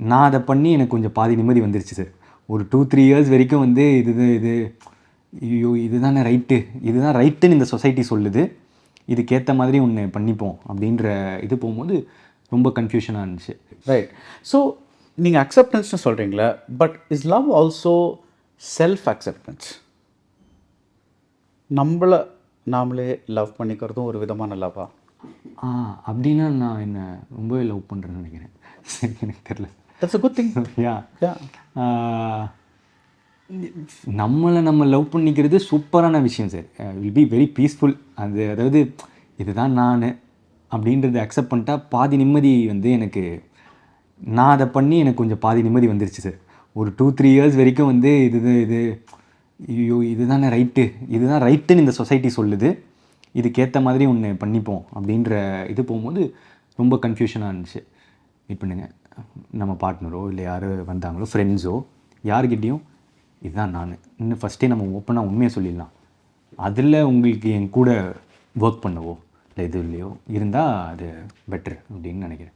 நான் அதை பண்ணி எனக்கு கொஞ்சம் பாதி நிம்மதி வந்துருச்சு சார். ஒரு டூ த்ரீ இயர்ஸ் வரைக்கும் வந்து இது இது- இது ஐயோ இதுதானே ரைட்டு இதுதான் ரைட்டுன்னு இந்த சொசைட்டி சொல்லுது. இதுக்கேற்ற மாதிரி ஒன்று பண்ணிப்போம் அப்படின்ற இது போகும்போது ரொம்ப கன்ஃபியூஷனாக இருந்துச்சு. ரைட் ஸோ நீங்கள் அக்செப்டன்ஸ்னு சொல்கிறீங்களா but is love also self acceptance நம்மளை நாமளே லவ் பண்ணிக்கிறதும் ஒரு விதமான லவ்வா ஆ அப்படின்னா நான் என்ன ரொம்பவே லவ் பண்ணுறேன்னு நினைக்கிறேன். சரி எனக்கு தெரில that's a good thing yeah yeah நம்மளை நம்ம லவ் பண்ணிக்கிறது சூப்பரான விஷயம் sir will be very peaceful அது அதாவது இதுதான் நான் அப்படின்றத அக்செப்ட் பண்ணிட்டா பாதி நிம்மதி வந்து எனக்கு நான் அதை பண்ணி எனக்கு கொஞ்சம் பாதி நிம்மதி வந்துருச்சு சார் ஒரு டூ த்ரீ இயர்ஸ் வரைக்கும் வந்து இது இது- இது ஐயோ இதுதானே ரைட்டு இதுதான் ரைட்டுன்னு இந்த சொசைட்டி சொல்லுது. இதுக்கேற்ற மாதிரி ஒன்று பண்ணிப்போம் அப்படின்ற இது போகும்போது ரொம்ப கன்ஃபியூஷனாக இருந்துச்சு. வெயிட் பண்ணுங்க நம்ம பார்ட்னரோ இல்லை யார் வந்தாங்களோ ஃப்ரெண்ட்ஸோ யார்கிட்டேயும் இதுதான் நான். இன்னும் ஃபஸ்ட்டே நம்ம ஓப்பனாக உண்மையை சொல்லிடலாம். அதில் உங்களுக்கு என் கூட ஒர்க் பண்ணவோ இல்லை இது இல்லையோ இருந்தால் அது பெட்டர் அப்படின்னு நினைக்கிறேன்.